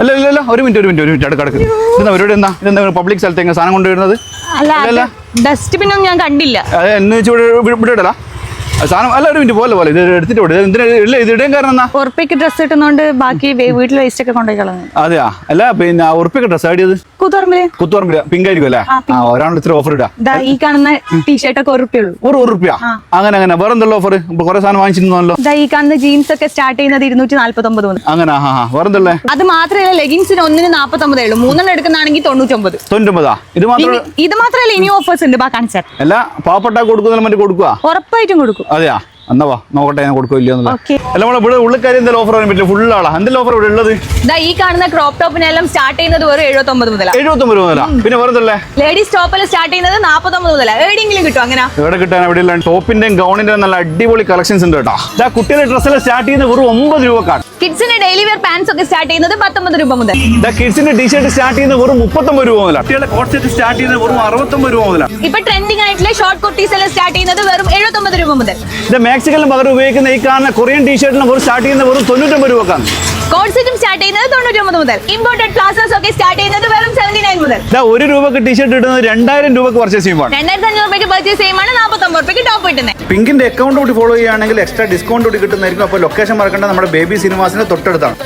അല്ല ഇല്ല ഇല്ല ഒരു മിനിറ്റ് ഒരു മിനിറ്റ് ഒരു മിനിറ്റ് അടുക്ക അടുക്ക്. ഇതെന്താ പരിപാടി എന്താ? ഇതെന്താ പബ്ലിക് സ്ഥലത്തേക്ക് സാധനം കൊണ്ടുവരുന്നത്? അല്ല. ഡസ്റ്റ്ബിൻ ഒന്നും ഞാൻ കണ്ടില്ല. അത് എന്ന് വെച്ചാൽ ഇവിടെ- ഇവിടെ ഇടല. സാധനം അല്ല ഒരു മിനിറ്റ് പോലെ പോലെ. ഇത് എടുത്തിട്ട് എന്തിനാ ഇല്ല ഇത് ഇടേം കാരണം എന്നാ? ഉറപ്പിക്ക് ഡ്രസ്സ് ഇട്ടുന്നോണ്ട് ബാക്കി വീട്ടിൽ വേസ്റ്റ് ഒക്കെ കൊണ്ടുപോയി കളഞ്ഞു. അതെയാ? അല്ല പിന്നെ ഉറപ്പിക്ക് ഡ്രസ് ആടിയത് കൂത്തുപറമ്പിൽ കുത്തുപറമ്പില്ല പിങ്ക് ആയിരിക്കും അല്ലേ? ആ ഒരാൾ ഇത്ര ഓഫർ ഇടാ. ഈ കാണുന്ന ടീഷർട്ട് ഒക്കെ ഉറുപ്പിയുള്ളൂ ഒരു റുപ്യ അങ്ങനെ അങ്ങനെ. വേറെ എന്തെല്ലാം ഓഫർ കുറെ സാധനം വാങ്ങിച്ചിരുന്നല്ലോ ഈ കാണുന്ന ജീൻസ് ഒക്കെ സ്റ്റാർട്ട് ചെയ്യുന്നത് ഇരുന്നൂറ്റി നാല്പത്തി ഒമ്പത് അങ്ങനെ ആ വേറെ എന്തല്ലേ? അത് മാത്രമല്ല ലെഗിൻസിന് ഒന്നിന് നാൽപ്പത്തി ഒമ്പതേ ഉള്ളൂ. മൂന്നെണ്ണം എടുക്കുന്നതാണെങ്കിൽ തൊണ്ണൂറ്റൊമ്പത്. തൊണ്ണൂറ്റൊമ്പതാ? ഇത് മാത്രം ഇത് മാത്രമല്ല ഇനി ഓഫേഴ്സ് ഉണ്ട്. കാണിച്ചാൽ അല്ല പാവപ്പെട്ട കൊടുക്കുന്നതിലും മറ്റു കൊടുക്കുക ഉറപ്പായിട്ടും കൊടുക്കും. അതെയാ? എന്നാ വാ നോക്കട്ടെ ഞാൻ കൊടുക്കില്ല. അല്ല നമ്മളെ ഇവിടെ ഉള്ളിക്കാരി എന്തെങ്കിലും ഓഫർ പറയാൻ പറ്റില്ല ഫുൾ ആളാ. എന്തെങ്കിലും ഓഫർ ഇവിടെ ഉള്ളത്? ദാ ഈ കാണുന്ന ക്രോപ്പ് ടോപ്പിനെല്ലാം സ്റ്റാർട്ട് ചെയ്യുന്നത് വെറും എഴുപത്തൊമ്പത് മുതലാണ് എഴുപത്തൊമ്പത് മുതലാ? പിന്നെ വേറെ ലേഡീസ് ടോപ്പിൽ സ്റ്റാർട്ട് ചെയ്യുന്നത് നാപ്പത്തൊമ്പത് മുതലാണ് എവിടെയെങ്കിലും കിട്ടും അങ്ങനെ? എവിടെ കിട്ടാൻ എവിടെയുള്ള ടോപ്പിന്റെയും ഗൗണിന്റെയും നല്ല അടിപൊളി കളക്ഷൻസ് ഉണ്ട് കേട്ടോ. കുട്ടികളുടെ ഡ്രസ്സിൽ സ്റ്റാർട്ട് ചെയ്യുന്നത് വെറും ഒമ്പത് രൂപക്കാണ്. കിഡ്സിന്റെ ഡെയിലി വെയർ പാൻസ് ഒക്കെ സ്റ്റാർട്ട് ചെയ്യുന്നത് പത്തൊമ്പത് രൂപ മുതൽ. കിഡ്സിന്റെ ടീഷർട്ട് സ്റ്റാർട്ട് ചെയ്യുന്നത് വെറും മുപ്പത്തൊമ്പത് രൂപ മുതലാണ് കുട്ടികളുടെ കോട്ട് സ്റ്റാർട്ട് ചെയ്യുന്നത് വെറും അറുപത്തൊമ്പത് രൂപ മുതലാണ് ഇപ്പൊ ട്രെൻഡിംഗ് ആയിട്ടുള്ള ഷോർട്ട് കുർത്തീസ് എല്ലാം സ്റ്റാർട്ട് ചെയ്യുന്നത് വെറും എഴുപത്തൊമ്പത് രൂപ മുതൽ. ഇത് മാക്സിക്കലും പകരം ഉപയോഗിക്കുന്ന ഈ കാണുന്ന കൊറിയൻ ടീഷർട്ടിന് വെറും സ്റ്റാർട്ട് ചെയ്യുന്നത് വെറും തൊണ്ണൂറ്റൊമ്പത് രൂപ കോഡ് സെറ്റും സ്റ്റാർട്ട് ചെയ്യുന്നത് തൊണ്ണൂറ്റൊമ്പത് മുതൽ. ഇമ്പോർട്ടഡ് പ്ലാസേഴ്സ് ഒക്കെ സ്റ്റാർട്ട് ചെയ്യുന്നത് വെറും സെവന്റി നയൻ മുതൽ ഒരു രൂപക്ക് ടീഷർട്ട് ഇടുന്നത് രണ്ടായിരം രൂപക്ക് പർച്ചേസ് ചെയ്യുമ്പോൾ രണ്ടായിരത്തി അഞ്ഞൂറ് രൂപയ്ക്ക് പർച്ചേസ് ചെയ്യുമ്പോൾ നാൽപ്പത്തൊമ്പത് രൂപയ്ക്ക് ടോപ്പ് കിട്ടുന്നത് പിങ്കിന്റെ അക്കൗണ്ട് കൂടി ഫോളോ ചെയ്യുകയാണെങ്കിൽ എക്സ്ട്രാ ഡിസ്കൗണ്ട് കൂടി കിട്ടുന്നതായിരിക്കും. അപ്പോൾ ലൊക്കേഷൻ മറക്കേണ്ട നമ്മുടെ ബേബി സിനിമാസിന്റെ തൊട്ടടുത്താണ്.